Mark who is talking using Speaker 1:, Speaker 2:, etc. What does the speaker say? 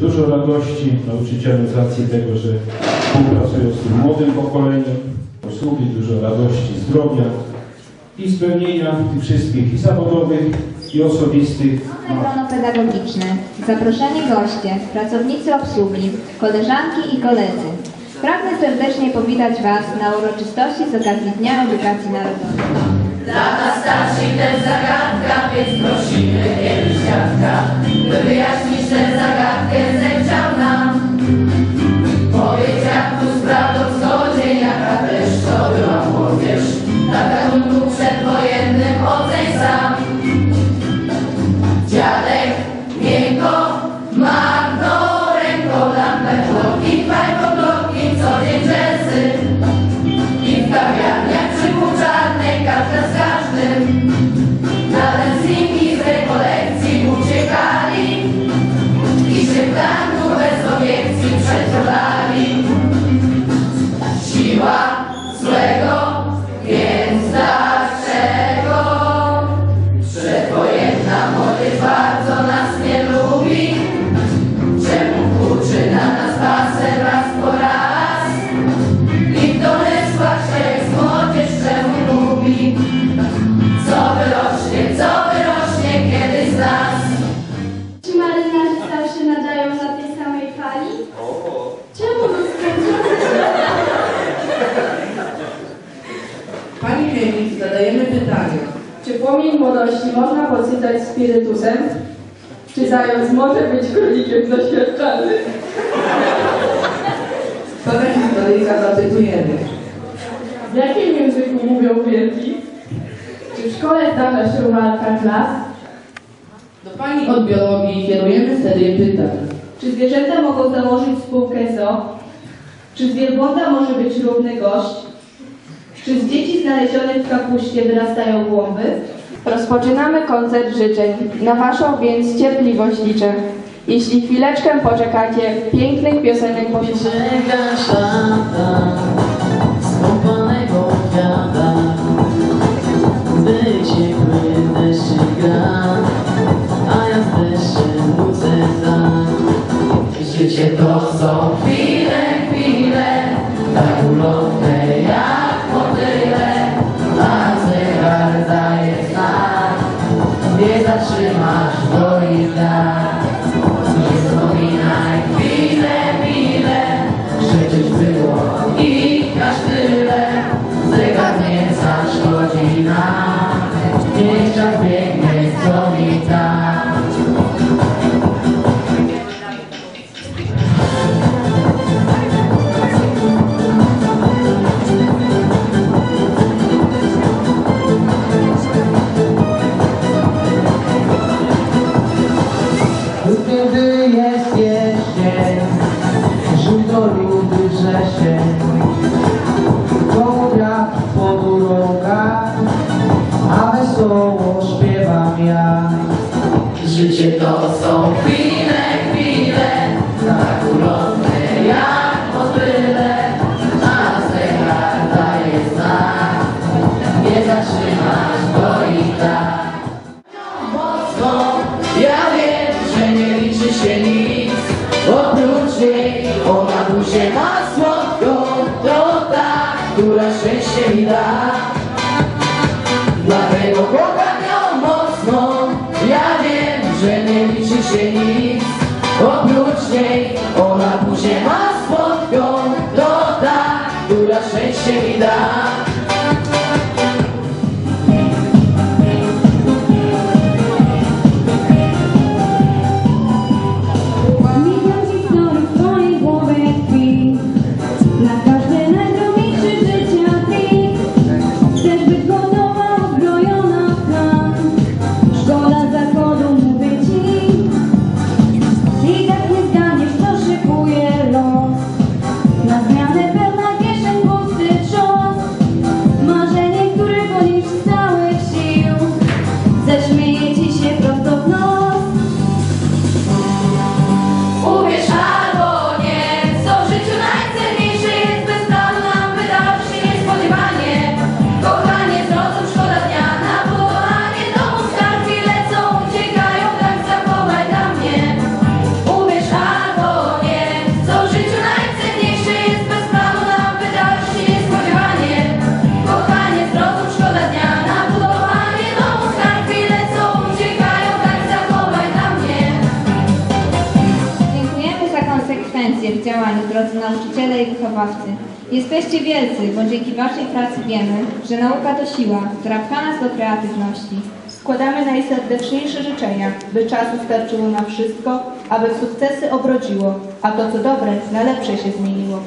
Speaker 1: dużo radości nauczycielom z racji tego, że współpracują z tym młodym pokoleniem. Posługi, dużo radości, zdrowia i spełnienia tych wszystkich i zawodowych, i osobistych
Speaker 2: Grono pedagogiczne, zaproszeni goście, pracownicy obsługi, koleżanki i koledzy. Pragnę serdecznie powitać Was na uroczystości z okazji Dnia Edukacji Narodowej.
Speaker 3: Lata starsi też zagadka, więc prosimy kiedyś by wyjaśnić miękko, magno, rękolam, pętloki, fajkoblotki, co dzień
Speaker 4: młodości można podsycać spirytusem? Czy zając może być królikiem doświadczalnym?
Speaker 5: Pana historyjka zapytujemy.
Speaker 4: W jakim języku mówią wielki? Czy w szkole zdarza się walka klas?
Speaker 5: Do Pani od biologii kierujemy serię pytań.
Speaker 4: Czy zwierzęta mogą założyć spółkę ZO? Czy z wielbłąda może być równy gość? Czy z dzieci znalezionych w kapuście wyrastają głąby? Rozpoczynamy koncert życzeń. Na Waszą więc cierpliwość liczę. Jeśli chwileczkę poczekacie, pięknych piosenek
Speaker 6: tak
Speaker 3: Życie to są chwile Życie to są chwile, chwile, tak ulotne jak motyle, a zegar daje znak, nie zatrzymasz i tak. Mocno, ja wiem, że nie liczy się nic, oprócz niej się nic. Oprócz niej Ona buzię ma
Speaker 2: Działań, drodzy nauczyciele i wychowawcy. Jesteście wielcy, bo dzięki Waszej pracy wiemy, że nauka to siła, która pcha nas do kreatywności.
Speaker 7: Składamy najserdeczniejsze życzenia, by czasu starczyło na wszystko, aby sukcesy obrodziło, a to co dobre na lepsze się zmieniło.